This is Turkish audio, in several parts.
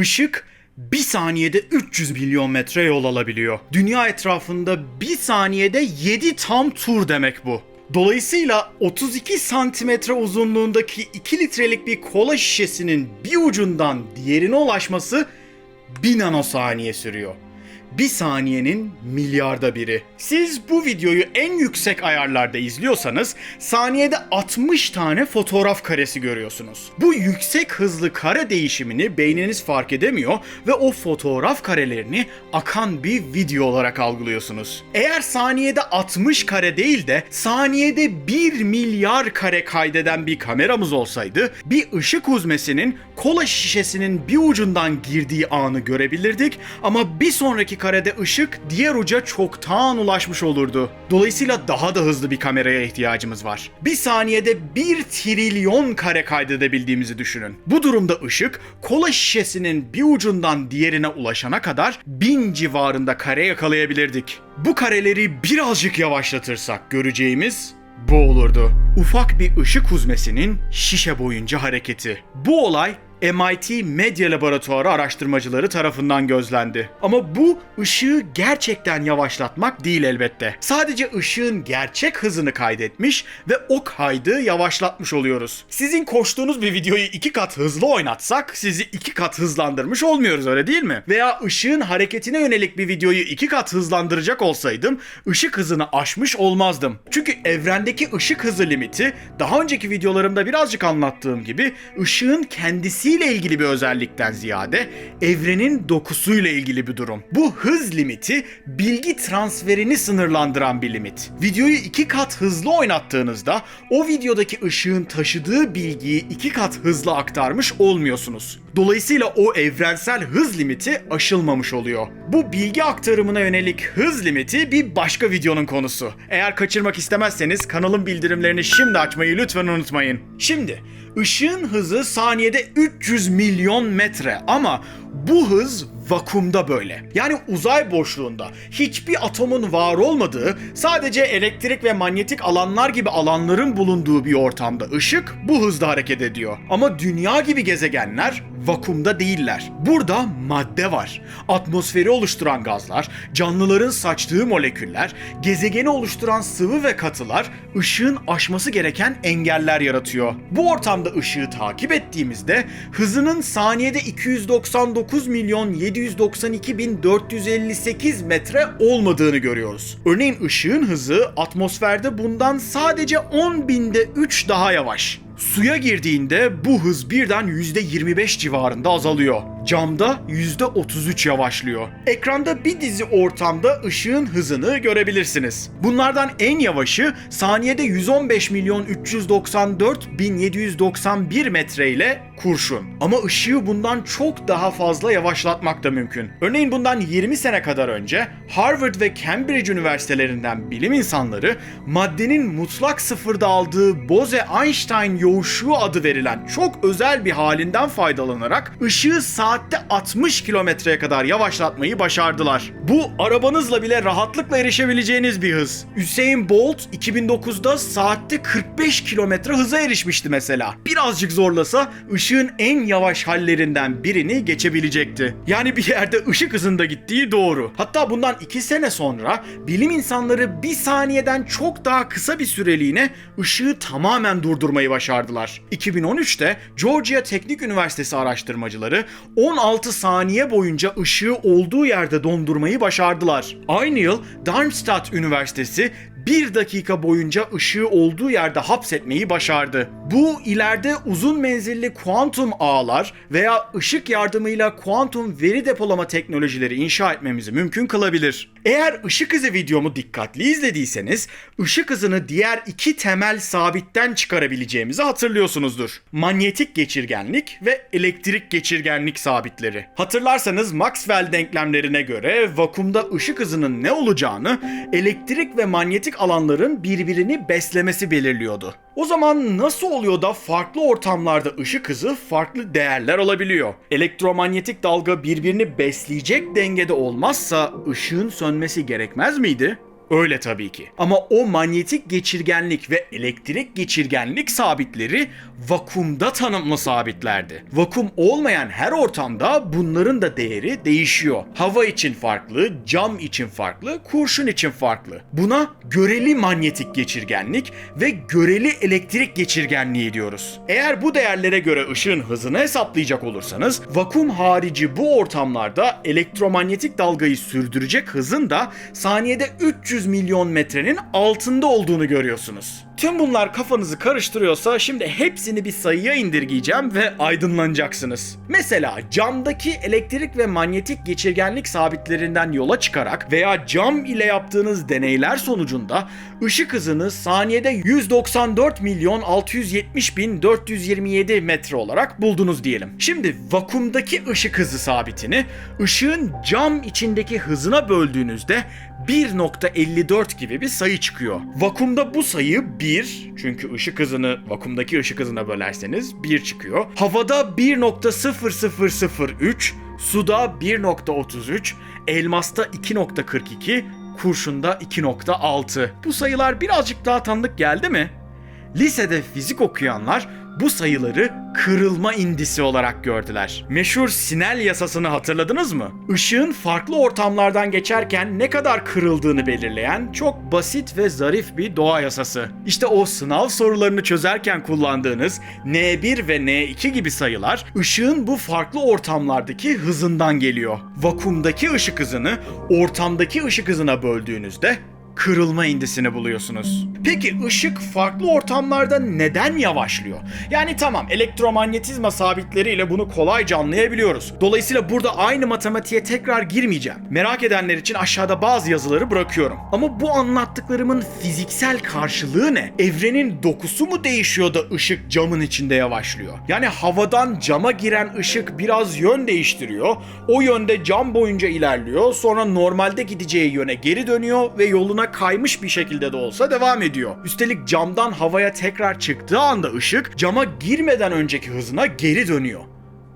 Işık bir saniyede 300 milyon metre yol alabiliyor. Dünya etrafında bir saniyede 7 tam tur demek bu. Dolayısıyla 32 santimetre uzunluğundaki 2 litrelik bir kola şişesinin bir ucundan diğerine ulaşması 1 nanosaniye sürüyor. Bir saniyenin milyarda biri. Siz bu videoyu en yüksek ayarlarda izliyorsanız saniyede 60 tane fotoğraf karesi görüyorsunuz. Bu yüksek hızlı kare değişimini beyniniz fark edemiyor ve o fotoğraf karelerini akan bir video olarak algılıyorsunuz. Eğer saniyede 60 kare değil de saniyede 1 milyar kare kaydeden bir kameramız olsaydı bir ışık huzmesinin kola şişesinin bir ucundan girdiği anı görebilirdik ama bir sonraki karede ışık diğer uca çoktan ulaşmış olurdu. Dolayısıyla daha da hızlı bir kameraya ihtiyacımız var. Bir saniyede 1 trilyon kare kaydedebildiğimizi düşünün. Bu durumda ışık kola şişesinin bir ucundan diğerine ulaşana kadar bin civarında kare yakalayabilirdik. Bu kareleri birazcık yavaşlatırsak göreceğimiz bu olurdu. Ufak bir ışık huzmesinin şişe boyunca hareketi. Bu olay MIT Medya Laboratuvarı araştırmacıları tarafından gözlendi. Ama bu ışığı gerçekten yavaşlatmak değil elbette. Sadece ışığın gerçek hızını kaydetmiş ve o kaydı yavaşlatmış oluyoruz. Sizin koştuğunuz bir videoyu iki kat hızlı oynatsak sizi iki kat hızlandırmış olmuyoruz öyle değil mi? Veya ışığın hareketine yönelik bir videoyu iki kat hızlandıracak olsaydım ışık hızını aşmış olmazdım. Çünkü evrendeki ışık hızı limiti daha önceki videolarımda birazcık anlattığım gibi ışığın kendisiyle ilgili bir özellikten ziyade evrenin dokusuyla ilgili bir durum. Bu hız limiti bilgi transferini sınırlandıran bir limit. Videoyu iki kat hızlı oynattığınızda o videodaki ışığın taşıdığı bilgiyi iki kat hızlı aktarmış olmuyorsunuz. Dolayısıyla o evrensel hız limiti aşılmamış oluyor. Bu bilgi aktarımına yönelik hız limiti bir başka videonun konusu. Eğer kaçırmak istemezseniz kanalın bildirimlerini şimdi açmayı lütfen unutmayın. Şimdi ışığın hızı saniyede 300 milyon metre ama bu hız vakumda böyle. Yani uzay boşluğunda hiçbir atomun var olmadığı, sadece elektrik ve manyetik alanlar gibi alanların bulunduğu bir ortamda ışık bu hızda hareket ediyor. Ama dünya gibi gezegenler vakumda değiller. Burada madde var. Atmosferi oluşturan gazlar, canlıların saçtığı moleküller, gezegeni oluşturan sıvı ve katılar ışığın aşması gereken engeller yaratıyor. Bu ortamda ışığı takip ettiğimizde hızının saniyede 299 milyon 700 792.458 metre olmadığını görüyoruz. Örneğin ışığın hızı atmosferde bundan sadece 10.000'de 3 daha yavaş. Suya girdiğinde bu hız birden %25 civarında azalıyor. Camda %33 yavaşlıyor. Ekranda bir dizi ortamda ışığın hızını görebilirsiniz. Bunlardan en yavaşı saniyede 115 milyon 394 bin 791 metre ile kurşun. Ama ışığı bundan çok daha fazla yavaşlatmak da mümkün. Örneğin bundan 20 sene kadar önce Harvard ve Cambridge üniversitelerinden bilim insanları maddenin mutlak sıfırda aldığı Bose-Einstein yoğuşluğu adı verilen çok özel bir halinden faydalanarak ışığı saatte 60 kilometreye kadar yavaşlatmayı başardılar. Bu arabanızla bile rahatlıkla erişebileceğiniz bir hız. Usain Bolt 2009'da saatte 45 kilometre hıza erişmişti mesela. Birazcık zorlasa ışığın en yavaş hallerinden birini geçebilecekti. Yani bir yerde ışık hızında gittiği doğru. Hatta bundan 2 sene sonra bilim insanları bir saniyeden çok daha kısa bir süreliğine ışığı tamamen durdurmayı başardılar. 2013'te Georgia Teknik Üniversitesi araştırmacıları 16 saniye boyunca ışığı olduğu yerde dondurmayı başardılar. Aynı yıl Darmstadt Üniversitesi bir dakika boyunca ışığı olduğu yerde hapsetmeyi başardı. Bu ileride uzun menzilli kuantum ağlar veya ışık yardımıyla kuantum veri depolama teknolojileri inşa etmemizi mümkün kılabilir. Eğer ışık hızı videomu dikkatli izlediyseniz ışık hızını diğer iki temel sabitten çıkarabileceğimizi hatırlıyorsunuzdur. Manyetik geçirgenlik ve elektrik geçirgenlik sabitleri. Hatırlarsanız Maxwell denklemlerine göre vakumda ışık hızının ne olacağını elektrik ve manyetik alanların birbirini beslemesi belirliyordu. O zaman nasıl oluyor da farklı ortamlarda ışık hızı farklı değerler alabiliyor? Elektromanyetik dalga birbirini besleyecek dengede olmazsa ışığın sönmesi gerekmez miydi? Öyle tabii ki. Ama o manyetik geçirgenlik ve elektrik geçirgenlik sabitleri vakumda tanımlı sabitlerdi. Vakum olmayan her ortamda bunların da değeri değişiyor. Hava için farklı, cam için farklı, kurşun için farklı. Buna göreli manyetik geçirgenlik ve göreli elektrik geçirgenliği diyoruz. Eğer bu değerlere göre ışığın hızını hesaplayacak olursanız vakum harici bu ortamlarda elektromanyetik dalgayı sürdürecek hızın da saniyede 300 milyon metrenin altında olduğunu görüyorsunuz. Tüm bunlar kafanızı karıştırıyorsa şimdi hepsini bir sayıya indirgeyeceğim ve aydınlanacaksınız. Mesela camdaki elektrik ve manyetik geçirgenlik sabitlerinden yola çıkarak veya cam ile yaptığınız deneyler sonucunda ışık hızını saniyede 194 milyon 670 bin 427 metre olarak buldunuz diyelim. Şimdi vakumdaki ışık hızı sabitini ışığın cam içindeki hızına böldüğünüzde 1.54 gibi bir sayı çıkıyor. Vakumda bu sayı 1 çünkü ışık hızını vakumdaki ışık hızına bölerseniz 1 çıkıyor. Havada 1.0003, suda 1.33, elmasta 2.42, kurşunda 2.6. Bu sayılar birazcık daha tanıdık geldi mi? Lisede fizik okuyanlar bu sayıları kırılma indisi olarak gördüler. Meşhur Snell yasasını hatırladınız mı? Işığın farklı ortamlardan geçerken ne kadar kırıldığını belirleyen çok basit ve zarif bir doğa yasası. İşte o sınav sorularını çözerken kullandığınız N1 ve N2 gibi sayılar ışığın bu farklı ortamlardaki hızından geliyor. Vakumdaki ışık hızını ortamdaki ışık hızına böldüğünüzde kırılma indisini buluyorsunuz. Peki ışık farklı ortamlarda neden yavaşlıyor? Yani tamam elektromanyetizma sabitleriyle bunu kolayca anlayabiliyoruz. Dolayısıyla burada aynı matematiğe tekrar girmeyeceğim. Merak edenler için aşağıda bazı yazıları bırakıyorum. Ama bu anlattıklarımın fiziksel karşılığı ne? Evrenin dokusu mu değişiyor da ışık camın içinde yavaşlıyor? Yani havadan cama giren ışık biraz yön değiştiriyor. O yönde cam boyunca ilerliyor. Sonra normalde gideceği yöne geri dönüyor ve yoluna kaymış bir şekilde de olsa devam ediyor. Üstelik camdan havaya tekrar çıktığı anda ışık cama girmeden önceki hızına geri dönüyor.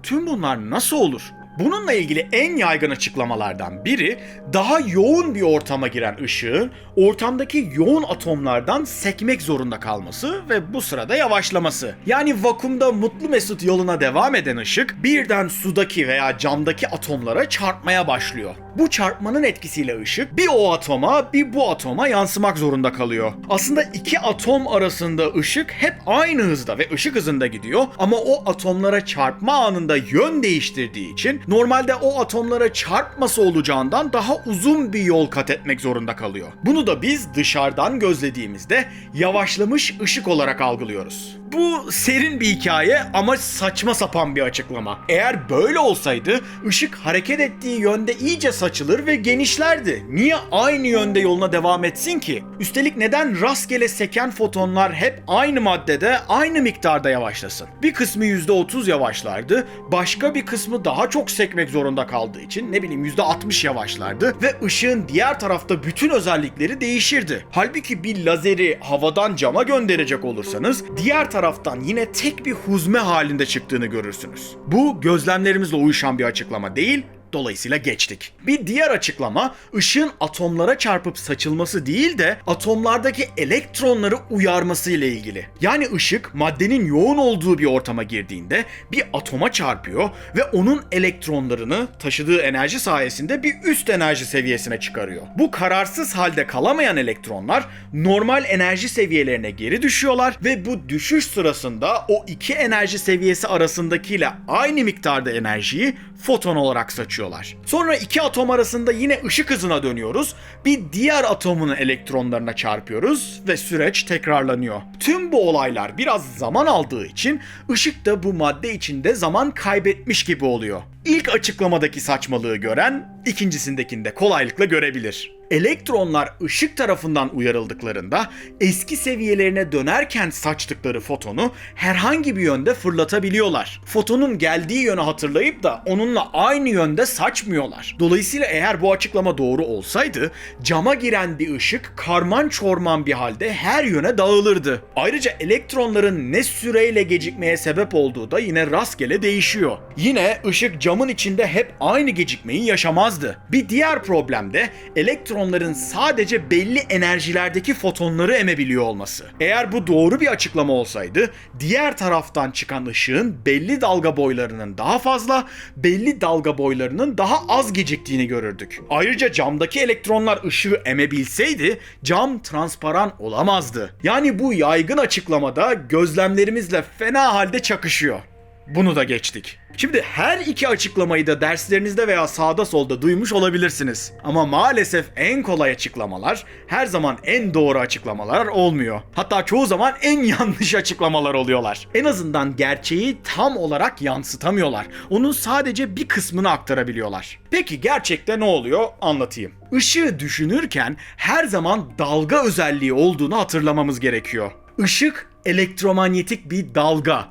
Tüm bunlar nasıl olur? Bununla ilgili en yaygın açıklamalardan biri daha yoğun bir ortama giren ışığın ortamdaki yoğun atomlardan sekmek zorunda kalması ve bu sırada yavaşlaması. Yani vakumda mutlu mesut yoluna devam eden ışık birden sudaki veya camdaki atomlara çarpmaya başlıyor. Bu çarpmanın etkisiyle ışık bir o atoma bir bu atoma yansımak zorunda kalıyor. Aslında iki atom arasında ışık hep aynı hızda ve ışık hızında gidiyor ama o atomlara çarpma anında yön değiştirdiği için normalde o atomlara çarpması olacağından daha uzun bir yol kat etmek zorunda kalıyor. Bunu da biz dışarıdan gözlediğimizde yavaşlamış ışık olarak algılıyoruz. Bu serin bir hikaye ama saçma sapan bir açıklama. Eğer böyle olsaydı ışık hareket ettiği yönde iyice saçılır ve genişlerdi. Niye aynı yönde yoluna devam etsin ki? Üstelik neden rastgele seken fotonlar hep aynı maddede aynı miktarda yavaşlasın? Bir kısmı %30 yavaşlardı, başka bir kısmı daha çok sekmek zorunda kaldığı için ne bileyim %60 yavaşlardı ve ışığın diğer tarafta bütün özellikleri değişirdi. Halbuki bir lazeri havadan cama gönderecek olursanız diğer taraftan yine tek bir huzme halinde çıktığını görürsünüz. Bu gözlemlerimizle uyuşan bir açıklama değil, Dolayısıyla geçtik. Bir diğer açıklama ışığın atomlara çarpıp saçılması değil de atomlardaki elektronları uyarması ile ilgili. Yani ışık maddenin yoğun olduğu bir ortama girdiğinde bir atoma çarpıyor ve onun elektronlarını taşıdığı enerji sayesinde bir üst enerji seviyesine çıkarıyor. Bu kararsız halde kalamayan elektronlar normal enerji seviyelerine geri düşüyorlar ve bu düşüş sırasında o iki enerji seviyesi arasındakiyle aynı miktarda enerjiyi foton olarak saçıyorlar. Sonra iki atom arasında yine ışık hızına dönüyoruz. Bir diğer atomun elektronlarına çarpıyoruz ve süreç tekrarlanıyor. Tüm bu olaylar biraz zaman aldığı için ışık da bu madde içinde zaman kaybetmiş gibi oluyor. İlk açıklamadaki saçmalığı gören ikincisindekinde kolaylıkla görebilir. Elektronlar ışık tarafından uyarıldıklarında eski seviyelerine dönerken saçtıkları fotonu herhangi bir yönde fırlatabiliyorlar. Fotonun geldiği yönü hatırlayıp da onunla aynı yönde saçmıyorlar. Dolayısıyla eğer bu açıklama doğru olsaydı cama giren bir ışık karman çorman bir halde her yöne dağılırdı. Ayrıca elektronların ne süreyle gecikmeye sebep olduğu da yine rastgele değişiyor. Yine ışık cam camın içinde hep aynı gecikmeyi yaşamazdı. Bir diğer problem de elektronların sadece belli enerjilerdeki fotonları emebiliyor olması. Eğer bu doğru bir açıklama olsaydı, diğer taraftan çıkan ışığın belli dalga boylarının daha fazla, belli dalga boylarının daha az geciktiğini görürdük. Ayrıca camdaki elektronlar ışığı emebilseydi cam transparan olamazdı. Yani bu yaygın açıklamada gözlemlerimizle fena halde çakışıyor. Bunu da geçtik. Şimdi her iki açıklamayı da derslerinizde veya sağda solda duymuş olabilirsiniz. Ama maalesef en kolay açıklamalar her zaman en doğru açıklamalar olmuyor. Hatta çoğu zaman en yanlış açıklamalar oluyorlar. En azından gerçeği tam olarak yansıtamıyorlar. Onun sadece bir kısmını aktarabiliyorlar. Peki gerçekte ne oluyor? Anlatayım. Işığı düşünürken her zaman dalga özelliği olduğunu hatırlamamız gerekiyor. Işık elektromanyetik bir dalga.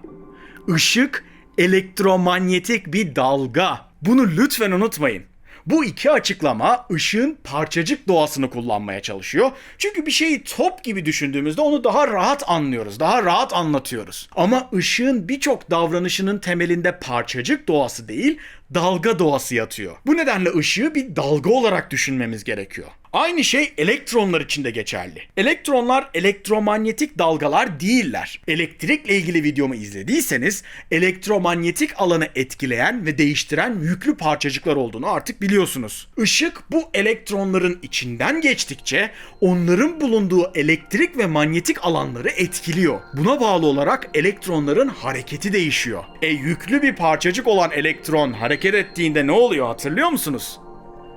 Işık elektromanyetik bir dalga. Bunu lütfen unutmayın. Bu iki açıklama ışığın parçacık doğasını kullanmaya çalışıyor. Çünkü bir şeyi top gibi düşündüğümüzde onu daha rahat anlıyoruz, daha rahat anlatıyoruz. Ama ışığın birçok davranışının temelinde parçacık doğası değil, dalga doğası yatıyor. Bu nedenle ışığı bir dalga olarak düşünmemiz gerekiyor. Aynı şey elektronlar için de geçerli. Elektronlar elektromanyetik dalgalar değiller. Elektrikle ilgili videomu izlediyseniz elektromanyetik alanı etkileyen ve değiştiren yüklü parçacıklar olduğunu artık biliyorsunuz. Işık bu elektronların içinden geçtikçe onların bulunduğu elektrik ve manyetik alanları etkiliyor. Buna bağlı olarak elektronların hareketi değişiyor. E yüklü bir parçacık olan elektron hareket ettiğinde ne oluyor hatırlıyor musunuz?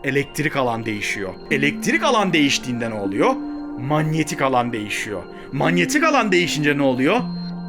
elektrik alan değişiyor. Elektrik alan değiştiğinde ne oluyor? Manyetik alan değişiyor. Manyetik alan değişince ne oluyor?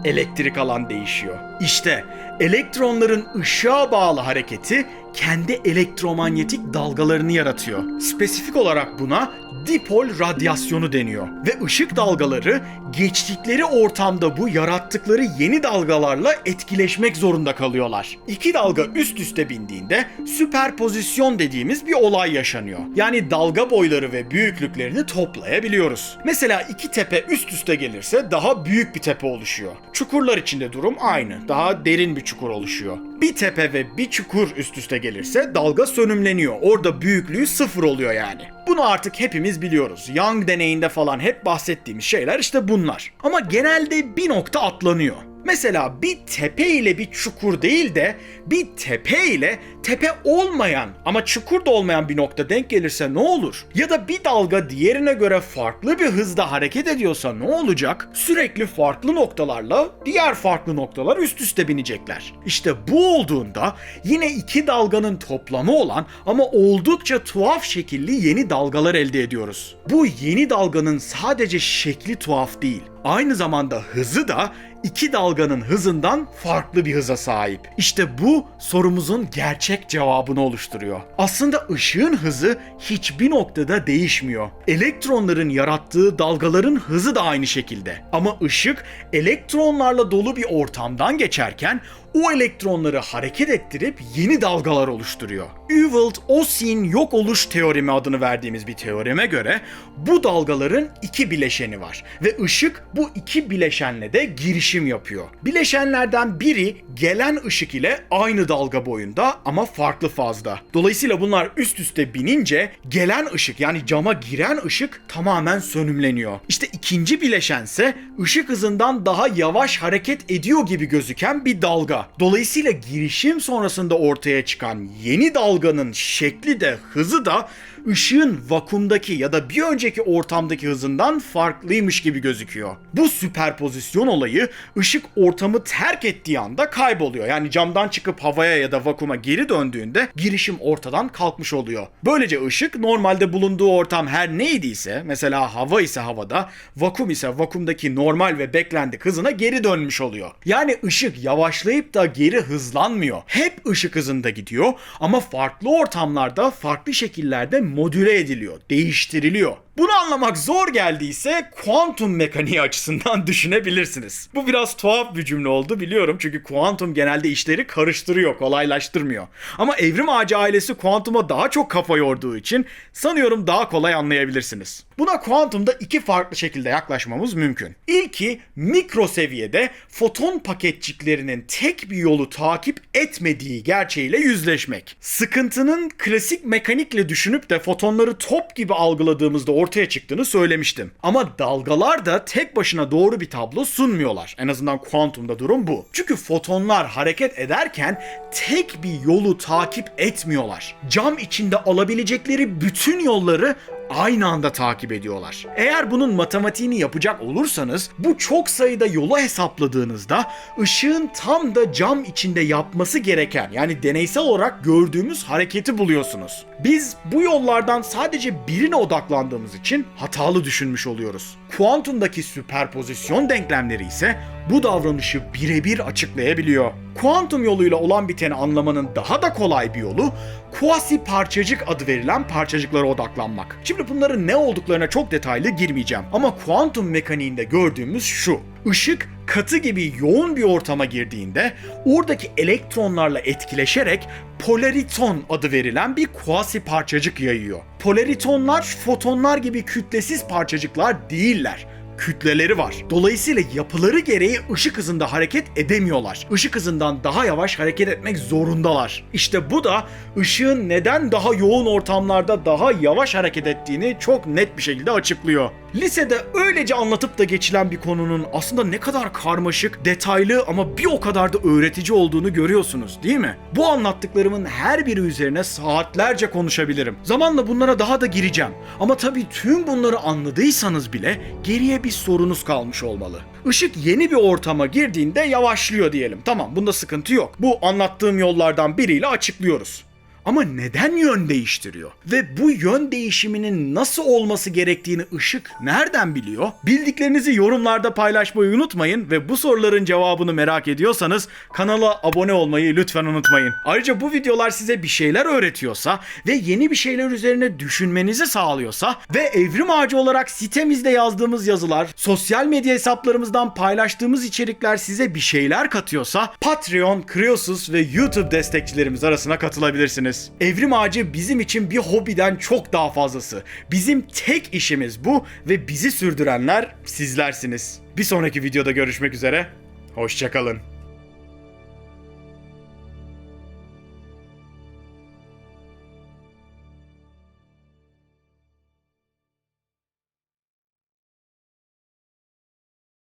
Elektrik alan değişiyor. İşte elektronların ışığa bağlı hareketi kendi elektromanyetik dalgalarını yaratıyor. Spesifik olarak buna dipol radyasyonu deniyor. Ve ışık dalgaları geçtikleri ortamda bu yarattıkları yeni dalgalarla etkileşmek zorunda kalıyorlar. İki dalga üst üste bindiğinde süperpozisyon dediğimiz bir olay yaşanıyor. Yani dalga boyları ve büyüklüklerini toplayabiliyoruz. Mesela iki tepe üst üste gelirse daha büyük bir tepe oluşuyor. Çukurlar içinde durum aynı. Daha derin bir çukur oluşuyor. Bir tepe ve bir çukur üst üste gelirse dalga sönümleniyor. Orada büyüklüğü sıfır oluyor yani. Bunu artık hepimiz biliyoruz. Young deneyinde falan hep bahsettiğimiz şeyler işte bunlar. Ama genelde bir nokta atlanıyor. Mesela bir tepe ile bir çukur değil de bir tepe ile tepe olmayan ama çukur da olmayan bir nokta denk gelirse ne olur? Ya da bir dalga diğerine göre farklı bir hızda hareket ediyorsa ne olacak? Sürekli farklı noktalarla diğer farklı noktalar üst üste binecekler. İşte bu olduğunda yine iki dalganın toplamı olan ama oldukça tuhaf şekilli yeni dalgalar elde ediyoruz. Bu yeni dalganın sadece şekli tuhaf değil. Aynı zamanda hızı da iki dalganın hızından farklı bir hıza sahip. İşte bu sorumuzun gerçek cevabını oluşturuyor. Aslında ışığın hızı hiçbir noktada değişmiyor. Elektronların yarattığı dalgaların hızı da aynı şekilde. Ama ışık elektronlarla dolu bir ortamdan geçerken o elektronları hareket ettirip yeni dalgalar oluşturuyor. Ewald-Oseen yok oluş teoremi adını verdiğimiz bir teoreme göre bu dalgaların iki bileşeni var ve ışık bu iki bileşenle de girişim yapıyor. Bileşenlerden biri gelen ışık ile aynı dalga boyunda ama farklı fazda. Dolayısıyla bunlar üst üste binince gelen ışık yani cama giren ışık tamamen sönümleniyor. İşte ikinci bileşense ışık hızından daha yavaş hareket ediyor gibi gözüken bir dalga. Dolayısıyla girişim sonrasında ortaya çıkan yeni dalganın şekli de hızı da ışığın vakumdaki ya da bir önceki ortamdaki hızından farklıymış gibi gözüküyor. Bu süperpozisyon olayı ışık ortamı terk ettiği anda kayboluyor. Yani camdan çıkıp havaya ya da vakuma geri döndüğünde girişim ortadan kalkmış oluyor. Böylece ışık normalde bulunduğu ortam her neydiyse mesela hava ise havada, vakum ise vakumdaki normal ve beklendik hızına geri dönmüş oluyor. Yani ışık yavaşlayıp da geri hızlanmıyor. Hep ışık hızında gidiyor ama farklı ortamlarda farklı şekillerde modüle ediliyor, değiştiriliyor. Bunu anlamak zor geldiyse kuantum mekaniği açısından düşünebilirsiniz. Bu biraz tuhaf bir cümle oldu biliyorum çünkü kuantum genelde işleri karıştırıyor, kolaylaştırmıyor. Ama evrim ağacı ailesi kuantuma daha çok kafa yorduğu için sanıyorum daha kolay anlayabilirsiniz. Buna kuantumda iki farklı şekilde yaklaşmamız mümkün. İlki mikro seviyede foton paketçiklerinin tek bir yolu takip etmediği gerçeğiyle yüzleşmek. Sıkıntının klasik mekanikle düşünüp de fotonları top gibi algıladığımızda ortaya çıktığını söylemiştim. Ama dalgalar da tek başına doğru bir tablo sunmuyorlar. En azından kuantumda durum bu. Çünkü fotonlar hareket ederken tek bir yolu takip etmiyorlar. Cam içinde alabilecekleri bütün yolları aynı anda takip ediyorlar. Eğer bunun matematiğini yapacak olursanız bu çok sayıda yolu hesapladığınızda ışığın tam da cam içinde yapması gereken yani deneysel olarak gördüğümüz hareketi buluyorsunuz. Biz bu yollardan sadece birine odaklandığımız için hatalı düşünmüş oluyoruz. Kuantumdaki süperpozisyon denklemleri ise bu davranışı birebir açıklayabiliyor. Kuantum yoluyla olan biteni anlamanın daha da kolay bir yolu kuasi parçacık adı verilen parçacıklara odaklanmak. Şimdi bunların ne olduklarına çok detaylı girmeyeceğim ama kuantum mekaniğinde gördüğümüz şu. Işık katı gibi yoğun bir ortama girdiğinde oradaki elektronlarla etkileşerek polariton adı verilen bir kuasi parçacık yayıyor. Polaritonlar fotonlar gibi kütlesiz parçacıklar değiller kütleleri var. Dolayısıyla yapıları gereği ışık hızında hareket edemiyorlar. Işık hızından daha yavaş hareket etmek zorundalar. İşte bu da ışığın neden daha yoğun ortamlarda daha yavaş hareket ettiğini çok net bir şekilde açıklıyor. Lisede öylece anlatıp da geçilen bir konunun aslında ne kadar karmaşık, detaylı ama bir o kadar da öğretici olduğunu görüyorsunuz değil mi? Bu anlattıklarımın her biri üzerine saatlerce konuşabilirim. Zamanla bunlara daha da gireceğim. Ama tabii tüm bunları anladıysanız bile geriye bir sorunuz kalmış olmalı. Işık yeni bir ortama girdiğinde yavaşlıyor diyelim. Tamam bunda sıkıntı yok. Bu anlattığım yollardan biriyle açıklıyoruz. Ama neden yön değiştiriyor? Ve bu yön değişiminin nasıl olması gerektiğini ışık nereden biliyor? Bildiklerinizi yorumlarda paylaşmayı unutmayın ve bu soruların cevabını merak ediyorsanız kanala abone olmayı lütfen unutmayın. Ayrıca bu videolar size bir şeyler öğretiyorsa ve yeni bir şeyler üzerine düşünmenizi sağlıyorsa ve evrim ağacı olarak sitemizde yazdığımız yazılar, sosyal medya hesaplarımızdan paylaştığımız içerikler size bir şeyler katıyorsa Patreon, Kriosus ve YouTube destekçilerimiz arasına katılabilirsiniz. Evrim ağacı bizim için bir hobiden çok daha fazlası. Bizim tek işimiz bu ve bizi sürdürenler sizlersiniz. Bir sonraki videoda görüşmek üzere. Hoşçakalın.